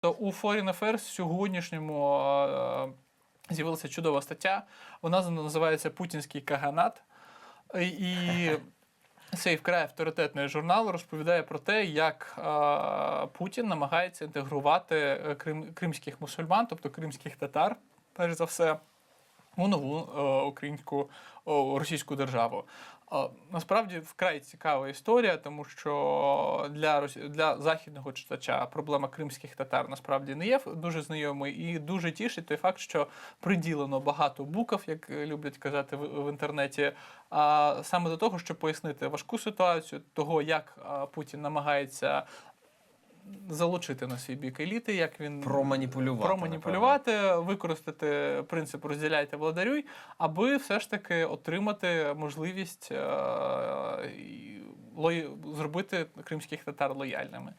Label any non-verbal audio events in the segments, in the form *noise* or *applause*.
То у Foreign Affairs сьогоднішньому з'явилася чудова стаття. Вона називається Путінський каганат. І цей *laughs* вкрай авторитетний журнал розповідає про те, як Путін намагається інтегрувати е, крим, кримських мусульман, тобто кримських татар, перш за все, у нову е, українську російську державу. Насправді вкрай цікава історія, тому що для для західного читача проблема кримських татар насправді не є дуже знайомою і дуже тішить той факт, що приділено багато букв, як люблять казати в інтернеті, а саме до того, щоб пояснити важку ситуацію, того, як Путін намагається залучити на свій бік еліти, як він Проманіпулювати, проманіпулювати, використати принцип розділяйте владарюй, аби все ж таки отримати можливість е, зробити кримських татар лояльними.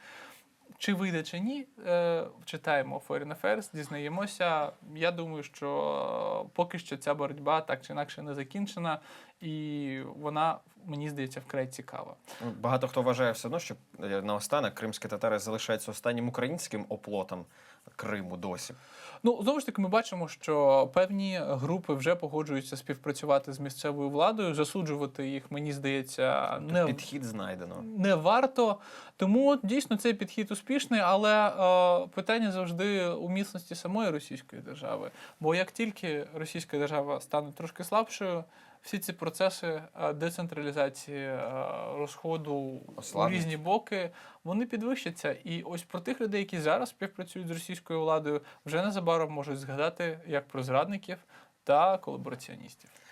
Чи вийде чи ні, е, читаємо Foreign Affairs, дізнаємося. Я думаю, що поки що ця боротьба так чи інакше не закінчена, і вона, мені здається, вкрай цікава. Багато хто вважає все одно, що е, наостанок кримські татари залишаються останнім українським оплотом Криму досі. Ну, знову ж таки, ми бачимо, що певні групи вже погоджуються співпрацювати з місцевою владою. Засуджувати їх, мені здається, не, Підхід знайдено. не варто. Тому дійсно цей підхід успішний, але е, питання завжди у міцності самої російської держави. Бо як тільки російська держава стане трошки слабшою, всі ці процеси е, децентралізації е, розходу у різні боки вони підвищаться. І ось про тих людей, які зараз співпрацюють з російською владою, вже незабаром можуть згадати як про зрадників та колабораціоністів.